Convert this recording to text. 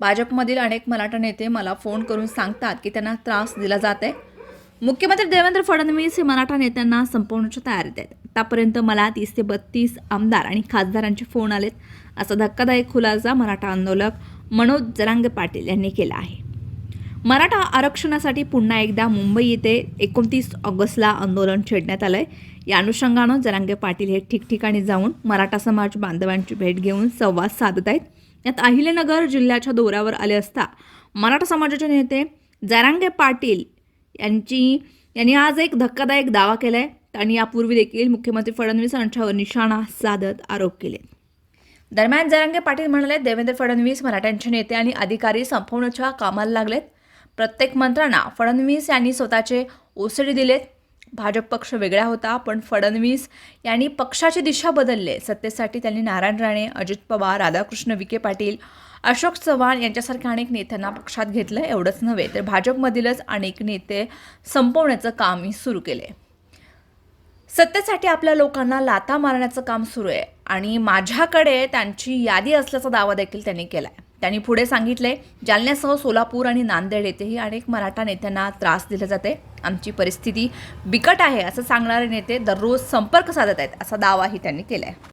भाजपमधील अनेक मराठा नेते मला फोन करून सांगतात की त्यांना त्रास दिला जात आहे मुख्यमंत्री देवेंद्र फडणवीस हे मराठा नेत्यांना संपवण्याच्या तयारीत आहेत. आतापर्यंत मला तीस ते बत्तीस आमदार आणि खासदारांचे फोन आलेत असा धक्कादायक खुलासा मराठा आंदोलक मनोज जरांगे पाटील यांनी केला आहे. मराठा आरक्षणासाठी पुन्हा एकदा मुंबई येथे एकोणतीस ऑगस्टला आंदोलन छेडण्यात आहे या अनुषंगानं जरांगे पाटील हे ठिकठिकाणी जाऊन मराठा समाज बांधवांची भेट घेऊन संवाद साधत आहेत. यात अहिलेनगर जिल्ह्याच्या दौऱ्यावर आले असता मराठा समाजाचे नेते जरांगे पाटील यांची यांनी आज एक धक्कादायक दावा केला आहे आणि यापूर्वी देखील मुख्यमंत्री फडणवीस यांच्यावर निशाणा साधत आरोप केले. दरम्यान जरांगे पाटील म्हणाले देवेंद्र फडणवीस मराठ्यांचे नेते आणि अधिकारी संपवण्याच्या कामाला लागलेत. प्रत्येक मंत्र्यांना फडणवीस यांनी स्वतःचे ओसडी दिलेत. भाजप पक्ष वेगळा होता पण फडणवीस यांनी पक्षाची दिशा बदलले. सत्तेसाठी त्यांनी नारायण राणे अजित पवार राधाकृष्ण विखे पाटील अशोक चव्हाण यांच्यासारख्या अनेक नेत्यांना पक्षात घेतलं एवढंच नव्हे तर भाजपमधीलच अनेक नेते संपवण्याचं कामही सुरू केले. सत्तेसाठी आपल्या लोकांना लाथा मारण्याचं काम सुरू आहे आणि माझ्याकडे त्यांची यादी असल्याचा दावा देखील त्यांनी आहे त्यांनी पुढे सांगितले जालन्यासह सोलापूर आणि नांदेड येथेही अनेक मराठा नेत्यांना त्रास दिला जाते आमची परिस्थिती बिकट आहे असं सांगणारे नेते दररोज संपर्क साधत आहेत असा दावाही त्यांनी केला आहे